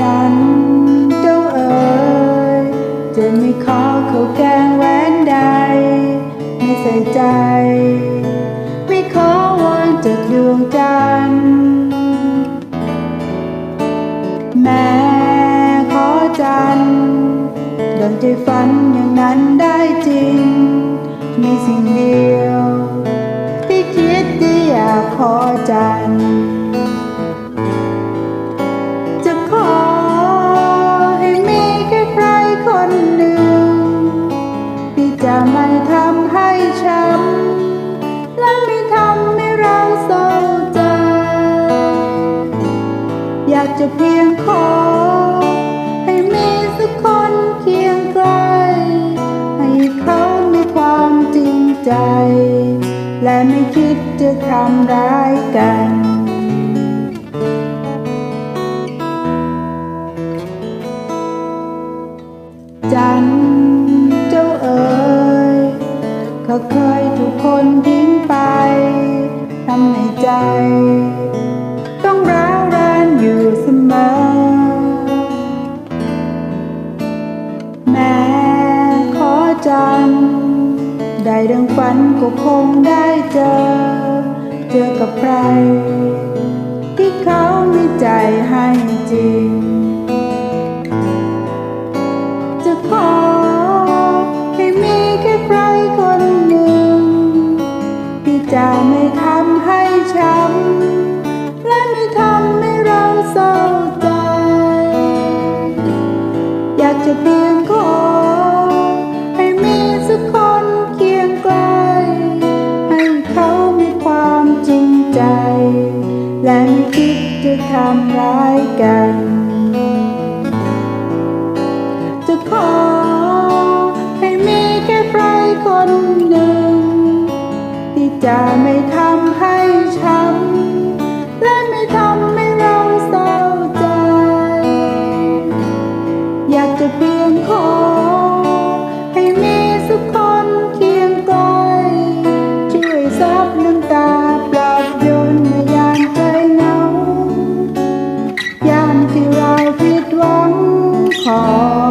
จันเจ้าเอ๋ยจะไม่ขอเขาแกงแหวนใด ไม่ใส่ใจ ไม่ขอวอนจากดวงจันแม่ขอจันดังใจฝันอย่างนั้นได้จริง มีสิ่งเดียว ที่คิดที่อยากขอจัน อยากจะเพียงขอ ให้มีสักคนเคียงใกล้ ให้เขามีความจริงใจ และไม่คิดจะทำร้ายกันจันเจ้าเอ๋ยเขาเคยถูกคน ได้ดังฝันก็คงได้เจอ เจอกับใคร ที่เขามีใจให้จริง จะขอให้มีแค่ใครคนหนึ่ง ที่จะไม่ทำให้ช้ำ ทำร้ายกัน จะขอให้มีแค่ใครคนหนึ่ง ที่จะไม่ทำให้ช้ำและไม่ทำให้เราเศร้าใจ อยากจะเปลี่ยนคน ที่เราผิดหวังขอ